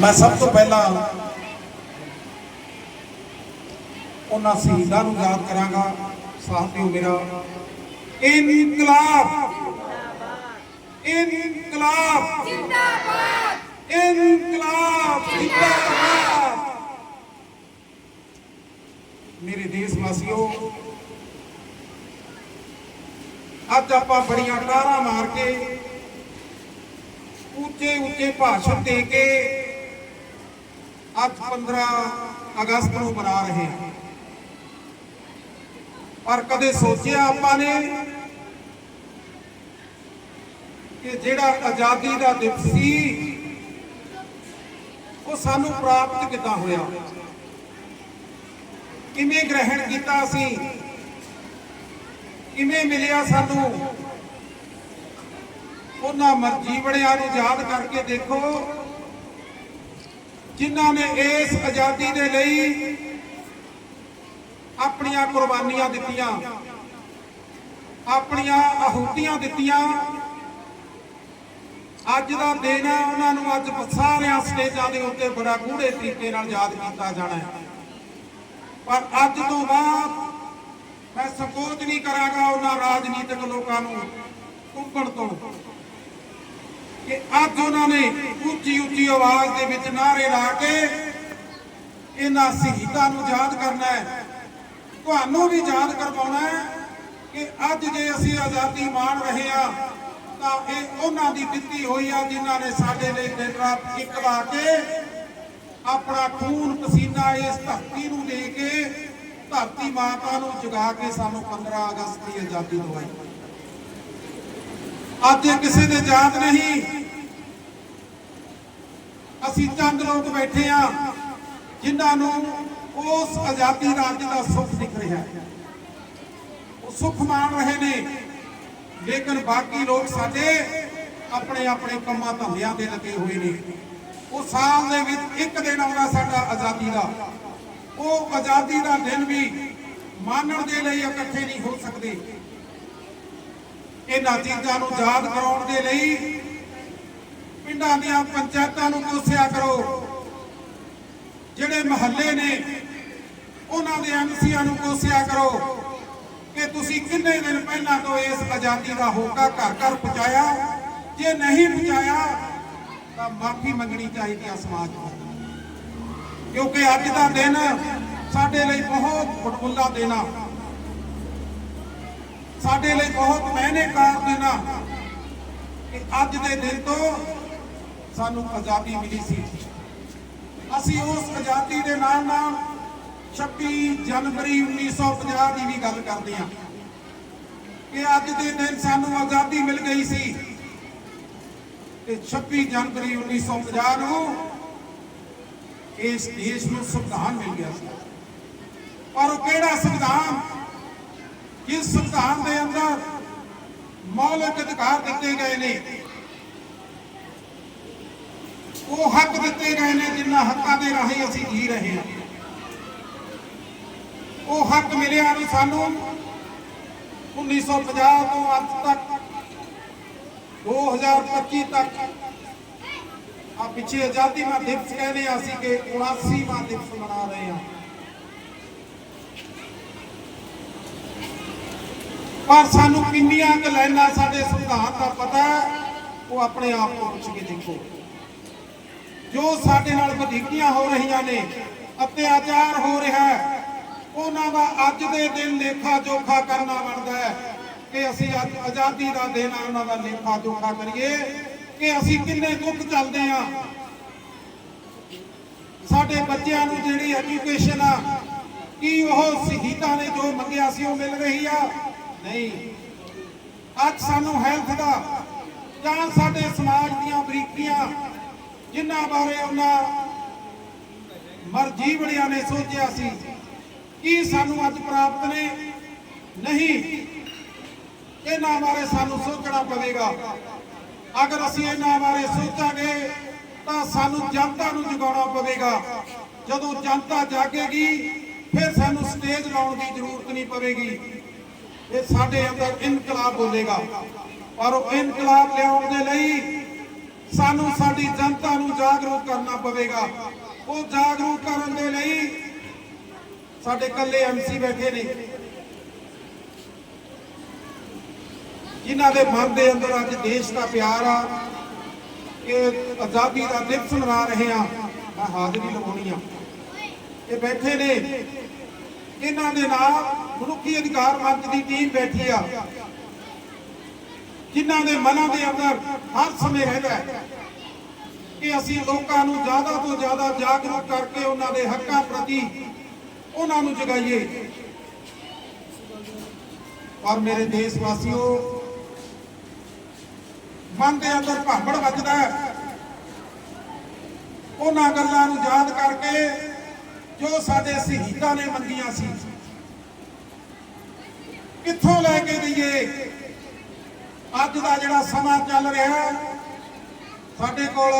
ਮੈਂ ਸਭ ਤੋਂ ਪਹਿਲਾਂ ਉਹਨਾਂ ਸ਼ਹੀਦਾਂ ਨੂੰ ਯਾਦ ਕਰਾਂਗਾ। ਸਾਥੀਓ ਮੇਰਾ। ਇਨਕਲਾਬ। ਇਨਕਲਾਬ। ਜਿੰਦਾਬਾਦ ਇਨਕਲਾਬ। ਜਿੰਦਾਬਾਦ। ਮੇਰੇ ਦੇਸ਼ ਵਾਸੀਓ, ਅੱਜ ਆਪਾਂ ਬੜੀਆਂ ਟਾਰਾਂ ਮਾਰ ਕੇ ਉੱਚੇ ਉੱਚੇ ਭਾਸ਼ਣ ਦੇ ਕੇ ਅੱਜ 15 ਅਗਸਤ ਨੂੰ ਮਨਾ ਰਹੇ ਹਾਂ। ਪਰ ਕਦੇ ਸੋਚਿਆ ਆਪਾਂ ਨੇ ਕਿ ਜਿਹੜਾ ਆਜ਼ਾਦੀ ਦਾ ਦਿਵਸ ਸੀ, ਉਹ ਸਾਨੂੰ ਪ੍ਰਾਪਤ ਕਿੱਦਾਂ ਹੋਇਆ? ਕਿਵੇਂ ਗ੍ਰਹਿਣ ਕੀਤਾ ਅਸੀਂ ਕਿਵੇਂ ਮਿਲਿਆ ਸਾਨੂੰ? ਉਹਨਾਂ ਮਰਜ਼ੀ ਬੜਿਆਂ ਨੂੰ ਯਾਦ ਕਰਕੇ ਦੇਖੋ। ਜਿਨ੍ਹਾਂ ਨੇ ਇਸ ਆਜ਼ਾਦੀ ਦੇ ਲਈ ਆਪਣੀਆਂ ਕੁਰਬਾਨੀਆਂ ਦਿੱਤੀਆਂ, ਆਪਣੀਆਂ ਆਹੂਤੀਆਂ ਦਿੱਤੀਆਂ। ਅੱਜ ਦਾ ਦਿਨ ਹੈ, ਉਹਨਾਂ ਨੂੰ ਅੱਜ ਸਾਰਿਆਂ ਸਟੇਜਾਂ ਦੇ ਉੱਤੇ ਬੜਾ ਗੂੜੇ ਤਰੀਕੇ ਨਾਲ ਯਾਦ ਕੀਤਾ ਜਾਣਾ ਹੈ। ਪਰ ਅੱਜ ਤੋਂ ਬਾਅਦ ਮੈਂ ਸੰਕੋਚ ਨਹੀਂ ਕਰਾਂਗਾ ਉਹਨਾਂ ਰਾਜਨੀਤਿਕ ਲੋਕਾਂ ਨੂੰ ਕੁੰਕਣ ਤੋਂ। ਕਿ ਅੱਜ ਉਹਨਾਂ ਨੇ ਉੱਚੀ ਉੱਚੀ ਆਵਾਜ਼ ਦੇ ਵਿੱਚ ਨਾਰੇ ਲਾ ਕੇ ਇਹਨਾਂ ਸ਼ਹੀਦਾਂ ਨੂੰ ਯਾਦ ਕਰਨਾ ਹੈ। ਤੁਹਾਨੂੰ ਵੀ ਯਾਦ ਕਰਵਾਉਣਾ ਹੈ ਕਿ ਅੱਜ ਜੇ ਅਸੀਂ ਆਜ਼ਾਦੀ ਮਾਣ ਰਹੇ ਹਾਂ, ਤਾਂ ਇਹ ਉਹਨਾਂ ਦੀ ਦਿੱਤੀ ਹੋਈ ਆ ਜਿਨ੍ਹਾਂ ਨੇ ਸਾਡੇ ਲਈ ਦਿਨ ਰਾਤ ਇੱਕ ਲਾ ਕੇ ਆਪਣਾ ਖੂਨ ਪਸੀਨਾ ਇਸ ਧਰਤੀ ਨੂੰ ਦੇ ਕੇ ਧਰਤੀ ਮਾਤਾ ਨੂੰ ਜਗਾ ਕੇ ਸਾਨੂੰ 15 ਅਗਸਤ ਦੀ ਆਜ਼ਾਦੀ ਦਵਾਈ। ਅੱਜ ਕਿਸੇ ਦੇ ਯਾਦ ਨਹੀਂ ਅਸੀਂ ਚੰਦ ਲੋਕ ਬੈਠੇ ਆ ਜਿਨ੍ਹਾਂ ਨੂੰ ਉਸ ਆਜ਼ਾਦੀ ਦਾ ਦਾ ਸੁੱਖ ਦਿਖ ਰਿਹਾ ਹੈ। ਉਹ ਸੁੱਖ ਮਾਣ ਰਹੇ ਨੇ। ਲੇਕਿਨ ਬਾਕੀ ਲੋਕ ਸਾਡੇ ਆਪਣੇ ਆਪਣੇ ਕੰਮਾਂ ਧੰਦਿਆਂ ਤੇ ਲੱਗੇ ਹੋਏ ਨੇ। ਉਹ ਸਾਲ ਦੇ ਵਿੱਚ ਇੱਕ ਦਿਨ ਆਉਂਦਾ ਸਾਡਾ ਆਜ਼ਾਦੀ ਦਾ। ਉਹ ਆਜ਼ਾਦੀ ਦਾ ਦਿਨ ਵੀ ਮਾਨਣ ਦੇ ਲਈ ਇਕੱਠੇ ਨਹੀਂ ਹੋ ਸਕਦੇ। ਇਹਨਾਂ ਚੀਜ਼ਾਂ ਨੂੰ ਯਾਦ ਕਰਾਉਣ ਦੇ ਲਈ ਪਿੰਡਾਂ ਦੀਆਂ ਪੰਚਾਇਤਾਂ ਨੂੰ ਕੋਸਿਆ ਕਰੋ। ਜਿਹੜੇ ਮਹੱਲੇ ਨੇ, ਉਹਨਾਂ ਦੇ ਐਮਸੀਆਂ ਨੂੰ ਕੋਸਿਆ ਕਰੋ ਕਿ ਤੁਸੀਂ ਕਿੰਨੇ ਦਿਨ ਪਹਿਲਾਂ ਤੋਂ ਇਸ ਆਜ਼ਾਦੀ ਦਾ ਹੋਕਾ ਘਰ ਘਰ ਪਹੁੰਚਾਇਆ। ਜੇ ਨਹੀਂ ਪਹੁੰਚਾਇਆ, ਤਾਂ ਮਾਫੀ ਮੰਗਣੀ ਚਾਹੀਦੀ ਆ ਸਮਾਜ ਨੂੰ। ਕਿਉਂਕਿ ਅੱਜ ਦਾ ਦਿਨ ਸਾਡੇ ਲਈ ਬਹੁਤ ਫਟਫੁੱਲਾ ਦੇਣਾ ਸਾਡੇ ਲਈ ਬਹੁਤ ਮਹਿਨੇਕਾਰ ਦਿਨ ਆ ਕਿ ਅੱਜ ਦੇ ਦਿਨ ਤੋਂ ਸਾਨੂੰ ਆਜ਼ਾਦੀ ਮਿਲੀ ਸੀ। ਅਸੀਂ ਉਸ ਆਜ਼ਾਦੀ ਦੇ ਨਾਲ ਨਾਲ 26 ਜਨਵਰੀ 1950 ਦੀ ਵੀ ਗੱਲ ਕਰਦੇ ਹਾਂ ਕਿ ਅੱਜ ਦੇ ਦਿਨ ਸਾਨੂੰ ਆਜ਼ਾਦੀ ਮਿਲ ਗਈ ਸੀ। ਤੇ 26 ਜਨਵਰੀ 1950 ਨੂੰ ਇਸ ਦੇਸ਼ ਨੂੰ ਸੰਵਿਧਾਨ ਮਿਲ ਗਿਆ ਸੀ। ਪਰ ਉਹ ਕਿਹੜਾ ਸੰਵਿਧਾਨ? ਜਿਸ ਸੰਵਿਧਾਨ ਦੇ ਅੰਦਰ ਮੌਲਿਕ ਅਧਿਕਾਰ ਦਿੱਤੇ ਗਏ ਨੇ। ਉਹ ਹੱਕ ਦਿੱਤੇ ਗਏ ਨੇ ਜਿਨ੍ਹਾਂ ਹੱਕਾਂ ਦੇ ਰਾਹੀਂ ਅਸੀਂ ਜੀ ਰਹੇ ਹਾਂ। ਉਹ ਹੱਕ ਮਿਲਿਆ ਵੀ ਸਾਨੂੰ 1950 ਤੋਂ ਅੱਜ ਤੱਕ 2025 ਤੱਕ ਆ ਪਿੱਛੇ ਆਜ਼ਾਦੀ ਦਾ ਦਿਵਸ ਕਹਿੰਦੇ ਆ ਅਸੀਂ ਕਿ 79ਵਾਂ ਦਿਵਸ ਮਨਾ ਰਹੇ ਹਾਂ। ਪਰ ਸਾਨੂੰ ਕਿੰਨੀਆਂ ਕੁ ਲਾਈਨਾਂ ਸਾਡੇ ਸੰਵਿਧਾਨ ਦਾ ਪਤਾ ਉਹ ਆਪਣੇ ਆਪ ਨੂੰ ਪੁੱਛ ਕੇ ਦੇਖੋ। ਜੋ ਸਾਡੇ ਨਾਲ ਵਧੀਕੀਆਂ ਹੋ ਰਹੀਆਂ ਨੇ ਅਤਿਆਚਾਰ ਹੋ ਰਿਹਾ ਹੈ, ਉਹਨਾਂ ਦਾ ਅੱਜ ਦੇ ਦਿਨ ਲੇਖਾ ਜੋਖਾ ਕਰਨਾ ਬਣਦਾ ਹੈ ਕਿ ਅਸੀਂ ਅੱਜ ਆਜ਼ਾਦੀ ਦਾ ਦਿਨ ਆ, ਉਹਨਾਂ ਦਾ ਲੇਖਾ ਜੋਖਾ ਕਰੀਏ ਕਿ ਅਸੀਂ ਕਿੰਨੇ ਦੁੱਖ ਚੱਲਦੇ ਆ ਸਾਡੇ ਬੱਚਿਆਂ ਨੂੰ ਜਿਹੜੀ ਐਜੂਕੇਸ਼ਨ ਆ, ਕੀ ਉਹ ਸ਼ਹੀਦਾਂ ਨੇ ਜੋ ਮੰਗਿਆ ਸੀ ਉਹ ਮਿਲ ਰਹੀ ਆ? ਨਹੀਂ। ਅੱਜ ਸਾਨੂੰ ਹੈਲਥ ਦਾ, ਜਾਂ ਸਾਡੇ ਸਮਾਜ ਦੀਆਂ ਬਰੀਕੀਆਂ ਜਿਨ੍ਹਾਂ ਬਾਰੇ ਉਹਨਾਂ ਮਰਜ਼ੀ ਬੜਿਆਂ ਨੇ ਸੋਚਿਆ ਸੀ, ਕੀ ਸਾਨੂੰ ਅੱਜ ਪ੍ਰਾਪਤ ਨੇ? ਨਹੀਂ। ਇਹਨਾਂ ਬਾਰੇ ਸਾਨੂੰ ਸੋਚਣਾ ਪਵੇਗਾ। ਅਗਰ ਅਸੀਂ ਇਹਨਾਂ ਬਾਰੇ ਸੋਚਾਂਗੇ, ਤਾਂ ਸਾਨੂੰ ਜਨਤਾ ਨੂੰ ਜਗਾਉਣਾ ਪਵੇਗਾ। ਜਦੋਂ ਜਨਤਾ ਜਾਗੇਗੀ, ਫਿਰ ਸਾਨੂੰ ਸਟੇਜ ਲਾਉਣ ਦੀ ਜ਼ਰੂਰਤ ਨਹੀਂ ਪਵੇਗੀ। ਇਹ ਸਾਡੇ ਅੰਦਰ ਇਨਕਲਾਬ ਬੋਲੇਗਾ ਔਰ ਉਹ ਇਨਕਲਾਬ ਲਿਆਉਣ ਦੇ ਲਈ ਸਾਨੂੰ ਸਾਡੀ ਜਨਤਾ ਨੂੰ ਜਾਗਰੂਕ ਕਰਨਾ ਪਵੇਗਾ। ਉਹ ਜਾਗਰੂਕ ਕਰਨ ਦੇ ਲਈ ਸਾਡੇ ਕੱਲੇ ਐਮਸੀ ਬੈਠੇ ਨੇ। ਜਿਨ੍ਹਾਂ ਦੇ ਮਨ ਦੇ ਅੰਦਰ ਅੱਜ ਦੇਸ਼ ਦਾ ਪਿਆਰ ਆ, ਕਿ ਆਜ਼ਾਦੀ ਦਾ ਦਿਵਸ ਮਨਾ ਰਹੇ ਆ, ਮੈਂ ਹਾਜ਼ਰੀ ਲਵਾਉਣੀ ਆ। ਇਹ ਬੈਠੇ ਨੇ। ਇਹਨਾਂ ਦੇ ਨਾਲ ਮਨੁੱਖੀ ਅਧਿਕਾਰ ਮੰਚ ਦੀ ਟੀਮ ਬੈਠੀ ਆ। ਜਿਨ੍ਹਾਂ ਦੇ ਮਨਾਂ ਦੇ ਅੰਦਰ ਹਰ ਸਮੇਂ ਰਹਿੰਦਾ ਕਿ ਅਸੀਂ ਲੋਕਾਂ ਨੂੰ ਜ਼ਿਆਦਾ ਤੋਂ ਜ਼ਿਆਦਾ ਜਾਗਰੂਕ ਕਰਕੇ ਉਹਨਾਂ ਦੇ ਹੱਕਾਂ ਪ੍ਰਤੀ ਉਹਨਾਂ ਨੂੰ ਜਗਾਈਏ। ਪਰ ਮੇਰੇ ਦੇਸ਼ ਵਾਸੀਓ, ਮਨ ਦੇ ਅੰਦਰ ਭਾਂਬੜ ਵੱਜਦਾ ਹੈ। ਉਹਨਾਂ ਗੱਲਾਂ ਨੂੰ ਯਾਦ ਕਰਕੇ ਜੋ ਸਾਡੇ ਸ਼ਹੀਦਾਂ ਨੇ ਮੰਗੀਆਂ ਸੀ, ਕਿੱਥੋਂ ਲੈ ਕੇ ਦਈਏ? ਅੱਜ ਦਾ ਜਿਹੜਾ ਸਮਾਂ ਚੱਲ ਰਿਹਾ ਸਾਡੇ ਕੋਲ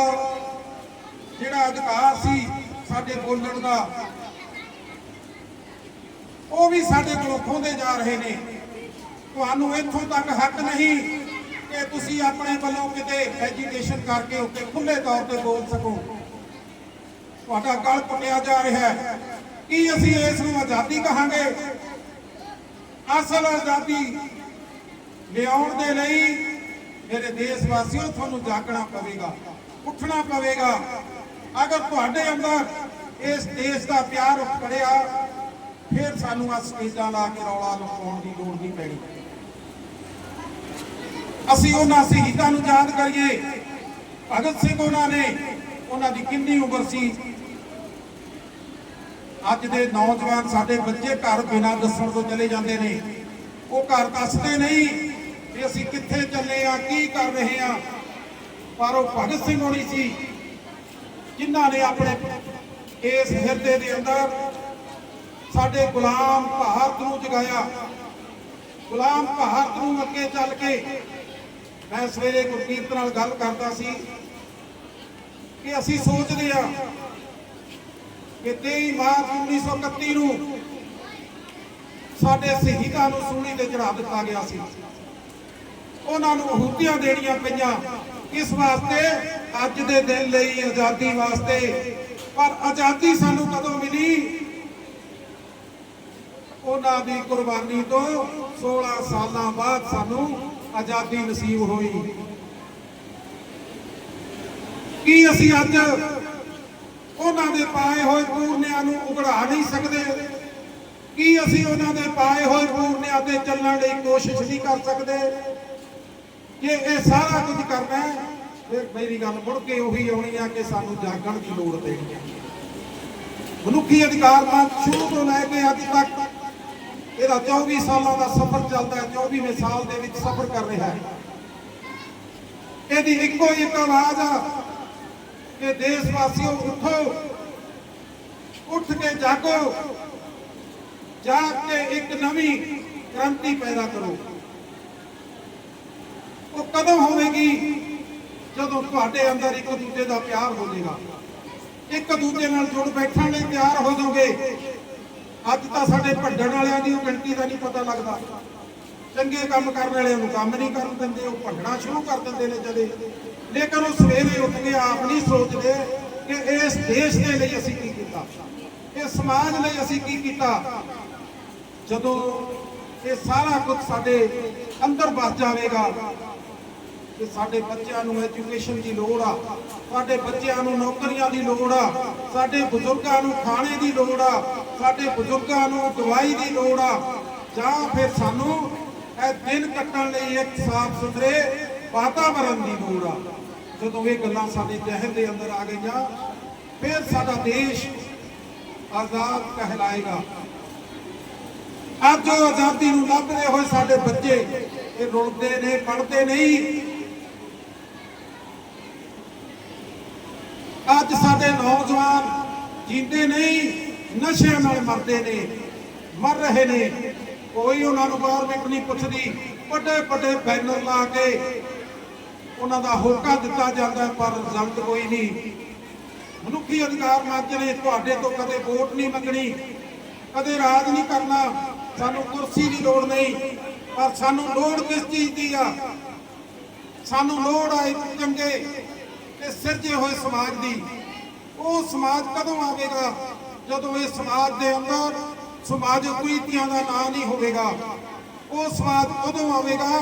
ਜਿਹੜਾ ਅਧਿਕਾਰ ਸੀ ਸਾਡੇ ਬੋਲਣ ਦਾ, ਉਹ ਵੀ ਸਾਡੇ ਕੋਲੋਂ ਖੋਹਦੇ ਜਾ ਰਹੇ ਨੇ। ਤੁਹਾਨੂੰ ਇੱਥੋਂ ਤੱਕ ਹੱਕ ਨਹੀਂ ਕਿ ਤੁਸੀਂ ਆਪਣੇ ਵੱਲੋਂ ਕਿਤੇ ਐਜੀਟੇਸ਼ਨ ਕਰਕੇ ਉੱਤੇ ਖੁੱਲੇ ਤੌਰ ਤੇ ਬੋਲ ਸਕੋ। ਤੁਹਾਡਾ ਗਲ ਪੁੱਟਿਆ ਜਾ ਰਿਹਾ ਹੈ। ਕੀ ਅਸੀਂ ਇਸ ਨੂੰ ਆਜ਼ਾਦੀ ਕਹਾਂਗੇ? ਅਸਲ ਆਜ਼ਾਦੀ ਲਿਆਉਣ ਦੇ ਲਈ ਮੇਰੇ ਦੇਸ਼ ਵਾਸੀਓ, ਤੁਹਾਨੂੰ ਜਾਗਣਾ ਪਵੇਗਾ, ਉੱਠਣਾ ਪਵੇਗਾ। ਅਗਰ ਤੁਹਾਡੇ ਅੰਦਰ ਇਸ ਦੇਸ਼ ਦਾ ਪਿਆਰ ਉੱਠ ਫਿਰ ਸਾਨੂੰ ਆ ਸਟੇਜਾਂ ਲਾ ਕੇ ਰੌਲਾ ਲਗਾਉਣ ਦੀ ਲੋੜ ਨਹੀਂ ਪੈਣੀ। ਅਸੀਂ ਉਹਨਾਂ ਸ਼ਹੀਦਾਂ ਨੂੰ ਯਾਦ ਕਰੀਏ। ਭਗਤ ਸਿੰਘ ਉਹਨਾਂ ਨੇ, ਉਹਨਾਂ ਦੀ ਕਿੰਨੀ ਉਮਰ ਸੀ? ਅੱਜ ਦੇ ਨੌਜਵਾਨ ਸਾਡੇ ਬੱਚੇ ਘਰ ਬਿਨਾਂ ਦੱਸਣ ਤੋਂ ਚਲੇ ਜਾਂਦੇ ਨੇ। ਉਹ ਘਰ ਦੱਸਦੇ ਨਹੀਂ ਕਿ ਅਸੀਂ ਕਿੱਥੇ ਚੱਲੇ ਆ, ਕੀ ਕਰ ਰਹੇ ਆ। ਪਰ ਉਹ ਭਗਤ ਸਿੰਘ ਹੋਣੀ ਸੀ, ਜਿਨ੍ਹਾਂ ਨੇ ਆਪਣੇ ਇਸ ਹਿਰਦੇ ਦੇ ਅੰਦਰ ਸਾਡੇ ਗੁਲਾਮ ਭਾਰਤ ਨੂੰ ਜਗਾਇਆ। ਗੁਲਾਮ ਭਾਰਤ ਨੂੰ ਅੱਗੇ ਚੱਲ ਕੇ ਮੈਂ ਸਵੇਰੇ ਗੁਰਕੀਰਤ ਨਾਲ ਗੱਲ ਕਰਦਾ ਸੀ ਕਿ ਅਸੀਂ ਸੋਚਦੇ ਆ ਕਿ 23 ਮਾਰਚ 1931 ਨੂੰ ਸਾਡੇ ਸ਼ਹੀਦਾਂ ਨੂੰ ਸੂਲੀ ਤੇ ਚੜਾ ਦਿੱਤਾ ਗਿਆ ਸੀ। ਉਹਨਾਂ ਨੂੰ ਅਹੂਤੀਆਂ ਦੇਣੀਆਂ ਪਈਆਂ। ਇਸ ਵਾਸਤੇ ਅੱਜ ਦੇ ਦਿਨ ਲਈ ਆਜ਼ਾਦੀ ਵਾਸਤੇ। ਪਰ ਆਜ਼ਾਦੀ ਸਾਨੂੰ ਕਦੋਂ ਮਿਲੀ? ਉਹਨਾਂ ਦੀ ਕੁਰਬਾਨੀ ਤੋਂ 16 ਸਾਲਾਂ ਬਾਅਦ ਸਾਨੂੰ ਆਜ਼ਾਦੀ ਨਸੀਬ ਹੋਈ। ਕੀ ਅਸੀਂ ਅੱਜ ਉਹਨਾਂ ਦੇ ਪਾਏ ਹੋਏ ਪੂਰਨਿਆਂ ਨੂੰ ਉਗੜਾ ਨਹੀਂ ਸਕਦੇ? ਕੀ ਅਸੀਂ ਉਹਨਾਂ ਦੇ ਪਾਏ ਹੋਏ ਪੂਰਨਿਆਂ ਤੇ ਚੱਲਣ ਲਈ ਕੋਸ਼ਿਸ਼ ਨਹੀਂ ਕਰ ਸਕਦੇ? ਜੇ ਇਹ ਸਾਰਾ ਕੁਝ ਕਰਨਾ ਹੈ। ਫਿਰ ਮੇਰੀ ਗੱਲ ਮੁੜ ਕੇ ਉਹੀ ਆਉਣੀ ਆ ਕਿ ਸਾਨੂੰ ਜਾਗਣ ਦੀ ਲੋੜ ਪੈਣੀ ਹੈ ਮਨੁੱਖੀ ਅਧਿਕਾਰ ਮੰਚ ਸ਼ੁਰੂ ਤੋਂ ਲੈ ਕੇ ਅੱਜ ਤੱਕ ਇਹਦਾ 24 ਸਾਲਾਂ ਦਾ ਸਫ਼ਰ ਚੱਲਦਾ ਹੈ। 24ਵੇਂ ਸਾਲ ਦੇ ਵਿੱਚ ਸਫ਼ਰ ਕਰ ਰਿਹਾ ਹੈ। ਇਹਦੀ ਇੱਕੋ ਇੱਕ ਆਵਾਜ਼ ਆ ਕਿ ਦੇਸ਼ ਵਾਸੀਓ, ਉੱਠੋ, ਉੱਠ ਕੇ ਜਾਗੋ, ਜਾਗ ਕੇ ਇੱਕ ਨਵੀਂ ਕ੍ਰਾਂਤੀ ਪੈਦਾ ਕਰੋ। ਕਦੋਂ ਹੋਵੇਗੀ ਜਦੋਂ ਤੁਹਾਡੇ ਅੰਦਰ ਇੱਕ ਦੂਜੇ ਦਾ ਪਿਆਰ ਹੋ ਹੋਵੇਗਾ। ਇੱਕ ਦੂਜੇ ਨਾਲ ਜੁੜ ਬੈਠਣ ਲਈ ਤਿਆਰ ਹੋ ਜਾਓਗੇ। ਅੱਜ ਤਾਂ ਸਾਡੇ ਭੰਡਣ ਵਾਲਿਆਂ ਦੀ ਉਹ ਗਿਣਤੀ ਦਾ ਨਹੀਂ ਪਤਾ ਲੱਗਦਾ। ਚੰਗੇ ਕੰਮ ਕਰਨ ਵਾਲਿਆਂ ਨੂੰ ਕੰਮ ਨਹੀਂ ਕਰਨ ਦਿੰਦੇ, ਉਹ ਭੰਡਣਾ ਸ਼ੁਰੂ ਕਰ ਦਿੰਦੇ ਨੇ ਜਦੇ। ਲੇਕਿਨ ਉਹ ਸਵੇਰੇ ਉੱਠ ਕੇ ਆਪ ਨਹੀਂ ਸੋਚਦੇ ਕਿ ਇਸ ਦੇਸ਼ ਦੇ ਲਈ ਅਸੀਂ ਕੀ ਕੀਤਾ, ਇਸ ਸਮਾਜ ਲਈ ਅਸੀਂ ਕੀ ਕੀਤਾ। ਜਦੋਂ ਇਹ ਸਾਰਾ ਕੁਝ ਸਾਡੇ ਅੰਦਰ ਵਸ ਜਾਵੇਗਾ ਕਿ ਸਾਡੇ ਬੱਚਿਆਂ ਨੂੰ ਐਜੂਕੇਸ਼ਨ ਦੀ ਲੋੜ ਆ, ਸਾਡੇ ਬੱਚਿਆਂ ਨੂੰ ਨੌਕਰੀਆਂ ਦੀ ਲੋੜ ਆ, ਸਾਡੇ ਬਜ਼ੁਰਗਾਂ ਨੂੰ ਖਾਣੇ ਦੀ ਲੋੜ ਆ, ਸਾਡੇ ਬਜ਼ੁਰਗਾਂ ਨੂੰ ਦਵਾਈ ਦੀ ਲੋੜ ਆ। ਜਾਂ ਫਿਰ ਸਾਨੂੰ ਇਹ ਦਿਨ ਕੱਟਣ ਲਈ ਇੱਕ ਸਾਫ਼ ਸੁਥਰੇ ਵਾਤਾਵਰਣ ਦੀ ਲੋੜ ਆ। ਜਦੋਂ ਇਹ ਗੱਲਾਂ ਸਾਡੇ ਜ਼ਿਹਨ ਦੇ ਅੰਦਰ ਆ ਗਈਆਂ, ਫਿਰ ਸਾਡਾ ਦੇਸ਼ ਆਜ਼ਾਦ ਕਹਿਲਾਏਗਾ। ਅੱਜ ਜੋ ਆਜ਼ਾਦੀ ਨੂੰ ਲੱਭਦੇ ਹੋਏ ਸਾਡੇ ਬੱਚੇ ਇਹ ਰੁਲਦੇ ਨੇ ਪੜਦੇ ਨਹੀਂ। ਅੱਜ ਸਾਡੇ ਨੌਜਵਾਨ ਜਿੰਦੇ ਨਹੀਂ, ਨਸ਼ਿਆਂ ਨਾਲ ਮਰਦੇ ਨੇ, ਮਰ ਰਹੇ ਨੇ। ਕੋਈ ਉਹਨਾਂ ਨੂੰ ਗੌਰਮੈਂਟ ਨਹੀਂ ਪੁੱਛਦੀ। ਵੱਡੇ ਵੱਡੇ ਬੈਨਰ ਲਾ ਕੇ ਉਹਨਾਂ ਦਾ ਹੋਕਾ ਦਿੱਤਾ ਜਾਂਦਾ, ਪਰ ਰਿਜ਼ਲਟ ਕੋਈ ਨਹੀਂ। ਮਨੁੱਖੀ ਅਧਿਕਾਰ ਮੰਚ ਨੇ ਤੁਹਾਡੇ ਤੋਂ ਕਦੇ ਵੋਟ ਨਹੀਂ ਮੰਗਣੀ, ਕਦੇ ਰਾਜ ਨਹੀਂ ਕਰਨਾ। ਸਾਨੂੰ ਕੁਰਸੀ ਦੀ ਲੋੜ ਨਹੀਂ, ਪਰ ਸਾਨੂੰ ਲੋੜ ਕਿਸ ਚੀਜ਼ ਦੀ ਆ? ਸਾਨੂੰ ਲੋੜ ਆ ਚੰਗੇ ਤੇ ਸਿਰਜੇ ਹੋਏ ਸਮਾਜ ਦੀ, ਉਹ ਸਮਾਜ ਕਦੋਂ ਆਵੇਗਾ? ਜਦੋਂ ਇਹ ਸਮਾਜ ਦੇ ਅੰਦਰ ਸਮਾਜਿਕ ਕੁਰੀਤੀਆਂ ਦਾ ਨਾਂ ਨਹੀਂ ਹੋਵੇਗਾ, ਉਹ ਸਮਾਜ ਉਦੋਂ ਆਵੇਗਾ?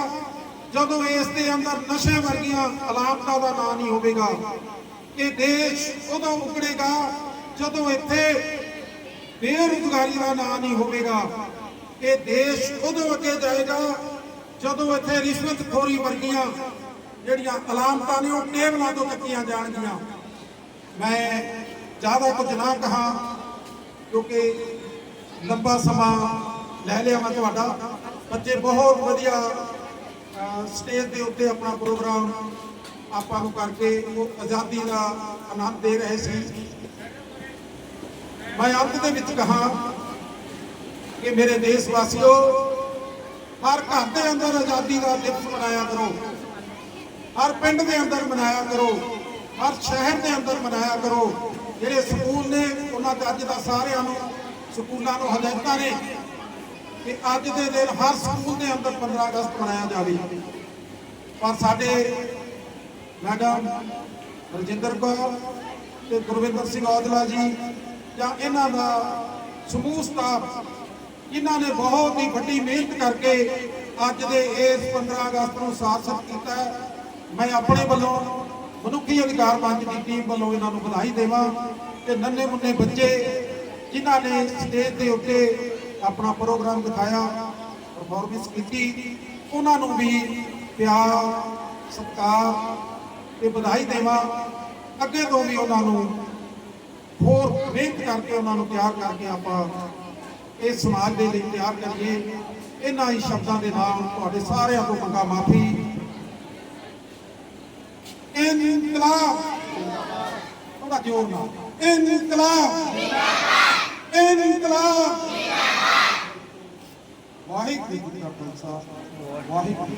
ਜਦੋਂ ਇਸ ਦੇ ਅੰਦਰ ਨਸ਼ੇ ਵਰਗੀਆਂ ਅਲਾਮਤਾਂ ਦਾ ਨਾਂ ਨਹੀਂ ਹੋਵੇਗਾ, ਇਹ ਦੇਸ਼ ਉਦੋਂ ਉਗੜੇਗਾ, ਜਦੋਂ ਇੱਥੇ ਬੇਰੁਜ਼ਗਾਰੀ ਦਾ ਨਾਂ ਨਹੀਂ ਹੋਵੇਗਾ, ਇਹ ਦੇਸ਼ ਉਦੋਂ ਅੱਗੇ ਜਾਏਗਾ, ਜਦੋਂ ਇੱਥੇ ਰਿਸ਼ਵਤਖੋਰੀ ਵਰਗੀਆਂ ਜਿਹੜੀਆਂ ਅਲਾਮਤਾਂ ਨੇ ਉਹ ਟੇਬਲਾਂ ਤੋਂ ਚੱਕੀਆਂ ਜਾਣਗੀਆਂ। ਮੈਂ ਜ਼ਿਆਦਾ ਕੁਝ ਨਾ ਕਹਾ, ਕਿਉਂਕਿ ਲੰਬਾ ਸਮਾਂ ਲੈ ਲਿਆ ਮੈਂ ਤੁਹਾਡਾ। ਬੱਚੇ ਬਹੁਤ ਵਧੀਆ ਸਟੇਜ ਦੇ ਉੱਤੇ ਆਪਣਾ ਪ੍ਰੋਗਰਾਮ ਆਪਾਂ ਨੂੰ ਕਰਕੇ ਉਹ ਆਜ਼ਾਦੀ ਦਾ ਆਨੰਦ ਦੇ ਰਹੇ ਸੀ। ਮੈਂ ਅੰਤ ਦੇ ਵਿੱਚ ਕਹਾ ਕਿ ਮੇਰੇ ਦੇਸ਼ ਵਾਸੀਓ ਹਰ ਘਰ ਦੇ ਅੰਦਰ ਆਜ਼ਾਦੀ ਦਾ ਦਿਵਸ ਮਨਾਇਆ ਕਰੋ। ਹਰ ਪਿੰਡ ਦੇ ਅੰਦਰ ਮਨਾਇਆ ਕਰੋ, ਹਰ ਸ਼ਹਿਰ ਦੇ ਅੰਦਰ ਮਨਾਇਆ ਕਰੋ। ਜਿਹੜੇ ਸਕੂਲ ਨੇ, ਉਹਨਾਂ ਤੇ ਅੱਜ ਦਾ ਸਾਰਿਆਂ ਨੂੰ, ਸਕੂਲਾਂ ਨੂੰ ਹਦਾਇਤਾਂ ਨੇ ਕਿ ਅੱਜ ਦੇ ਦਿਨ ਹਰ ਸਕੂਲ ਦੇ ਅੰਦਰ 15 ਅਗਸਤ ਮਨਾਇਆ ਜਾਵੇ। ਪਰ ਸਾਡੇ ਮੈਡਮ ਰਜਿੰਦਰ ਕੌਰ ਤੇ ਗੁਰਵਿੰਦਰ ਸਿੰਘ ਔਜਲਾ ਜੀ ਜਾਂ ਇਹਨਾਂ ਦਾ ਸਮੂਹ ਸਟਾਫ, ਇਹਨਾਂ ਨੇ ਬਹੁਤ ਹੀ ਵੱਡੀ ਮਿਹਨਤ ਕਰਕੇ ਅੱਜ ਦੇ ਇਸ 15 ਅਗਸਤ ਨੂੰ ਸਾਰਥਕ ਕੀਤਾ ਹੈ। ਮੈਂ ਆਪਣੇ ਵੱਲੋਂ ਮਨੁੱਖੀ ਅਧਿਕਾਰ ਮੰਚ ਦੀ ਟੀਮ ਵੱਲੋਂ ਇਹਨਾਂ ਨੂੰ ਵਧਾਈ ਦੇਵਾਂ ਤੇ ਨੰਨੇ ਮੁੰਨੇ ਬੱਚੇ ਜਿਨ੍ਹਾਂ ਨੇ ਸਟੇਜ ਦੇ ਉੱਤੇ ਆਪਣਾ ਪ੍ਰੋਗਰਾਮ ਦਿਖਾਇਆ ਪਰਫਾਰਮੈਂਸ ਕੀਤੀ, ਉਹਨਾਂ ਨੂੰ ਵੀ ਪਿਆਰ, ਸਤਿਕਾਰ ਤੇ ਵਧਾਈ ਦੇਵਾਂ। ਅੱਗੇ ਤੋਂ ਵੀ ਉਹਨਾਂ ਨੂੰ ਹੋਰ ਮਿਹਨਤ ਕਰਕੇ ਉਹਨਾਂ ਨੂੰ ਤਿਆਰ ਕਰਕੇ ਆਪਾਂ ਇਸ ਸਮਾਜ ਦੇ ਲਈ ਤਿਆਰ ਕਰੀਏ। ਇਹਨਾਂ ਹੀ ਸ਼ਬਦਾਂ ਦੇ ਨਾਲ ਤੁਹਾਡੇ ਸਾਰਿਆਂ ਤੋਂ ਮੰਗਾ ਮਾਫੀ ਇਨਕਲਾਬ ਥੋੜਾ ਜੋਰ ਨਾਲ ਇਨਕਲਾਬ ਇਨਕਲਾਬ ਵਾਹਿਗੁਰੂ ਜੀ ਕਾ ਖਾਲਸਾ ਵਾਹਿਗੁਰੂ